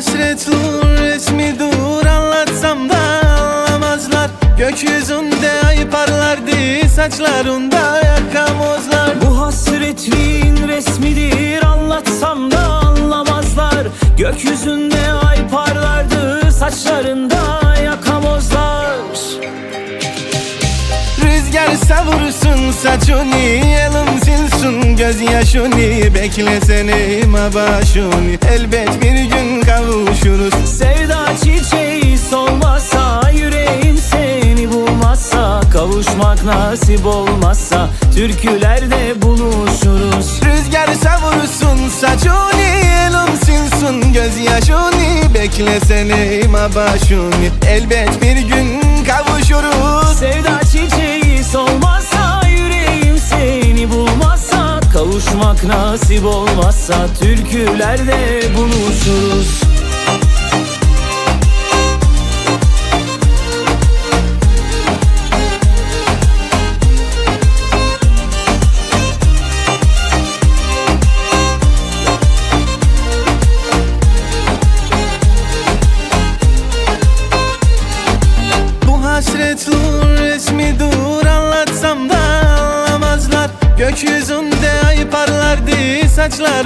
hasretli resmi dur anlatsam da anlamazlar. Gökyüzünde ay parlardı saçlarında yakamozlar Bu hasretliğin resmidir anlatsam da anlamazlar. Gökyüzünde ay parlardı saçlarında yakamozlar Rüzgar savursun saçını Elim silsin. Gözyaşını Beklesene başını Elbet bir Kavuşmak nasip olmazsa Türkülerde buluşuruz. Rüzgar savursun saçını Elim silsin gözyaşını Beklesene başını Elbet bir gün kavuşuruz. Sevda çiçeği solmazsa Yüreğim seni bulmazsa Kavuşmak nasip olmazsa Türkülerde buluşuruz hasretli resmi dur anlatsam da anlamazlar. Gökyüzünde ay parlardı saçlar